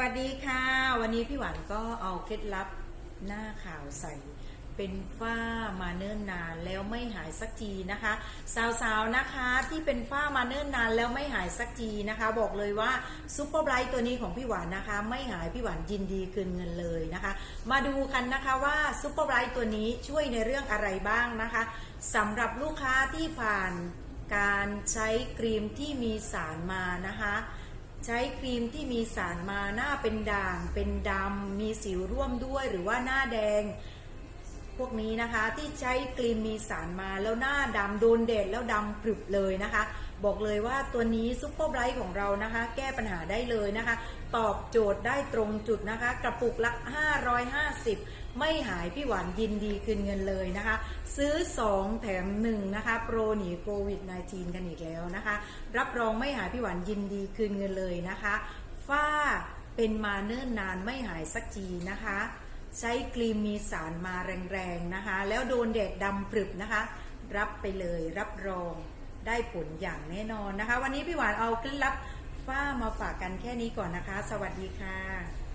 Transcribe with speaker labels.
Speaker 1: วัสดีค่ะ วันนี้พี่หวานก็เอาเคล็ดลับหน้าขาวใส เป็นฝ้ามาเนิ่นนานแล้วไม่หายสักทีนะคะ สาวๆนะคะที่เป็นฝ้ามาเนิ่นนานแล้วไม่หายสักทีนะคะ บอกเลยว่าซุปเปอร์ไบรท์ตัวนี้ของพี่หวานนะคะ ไม่หายพี่หวานยินดีคืนเงินเลยนะคะ มาดูกันนะคะว่าซุปเปอร์ไบรท์ตัวนี้ช่วยในเรื่องอะไรบ้างนะคะสำหรับลูกค้าที่ผ่านการใช้ครีมที่มีสารมานะคะ ใช้ครีมที่มีสารมาหน้าเป็นด่าง เป็นดำ มีสิวร่วมด้วยหรือว่าหน้าแดง พวกนี้นะคะที่ใช้ครีมมีสารมาแล้วหน้าดำโดนแดดแล้วดำปรึบเลยนะคะ บอกเลยว่าตัวนี้ซุปเปอร์ไบรท์ของเรานะคะ แก้ปัญหาได้เลยนะคะ ตอบโจทย์ได้ตรงจุดนะคะ กระปุกละ 550 ไม่หายพี่หวานยินดีคืนเงินเลยนะคะ ซื้อ 2 แถม 1 นะคะ โปรหนีโควิด -19 กันอีกแล้วนะคะ รับรองไม่หายพี่หวานยินดีคืนเงินเลยนะคะฝ้าเป็นมาเนิ่นนานไม่หายสักทีนะคะ ใช้ครีมมีสารมาแรงๆนะคะ แล้วโดนแดดดำปรึบนะคะ รับไปเลยรับรอง ได้ผลอย่างแน่นอนนะคะ วันนี้พี่หวานเอาเคล็ดลับฝ้ามาฝากกันแค่นี้ก่อนนะคะ สวัสดีค่ะ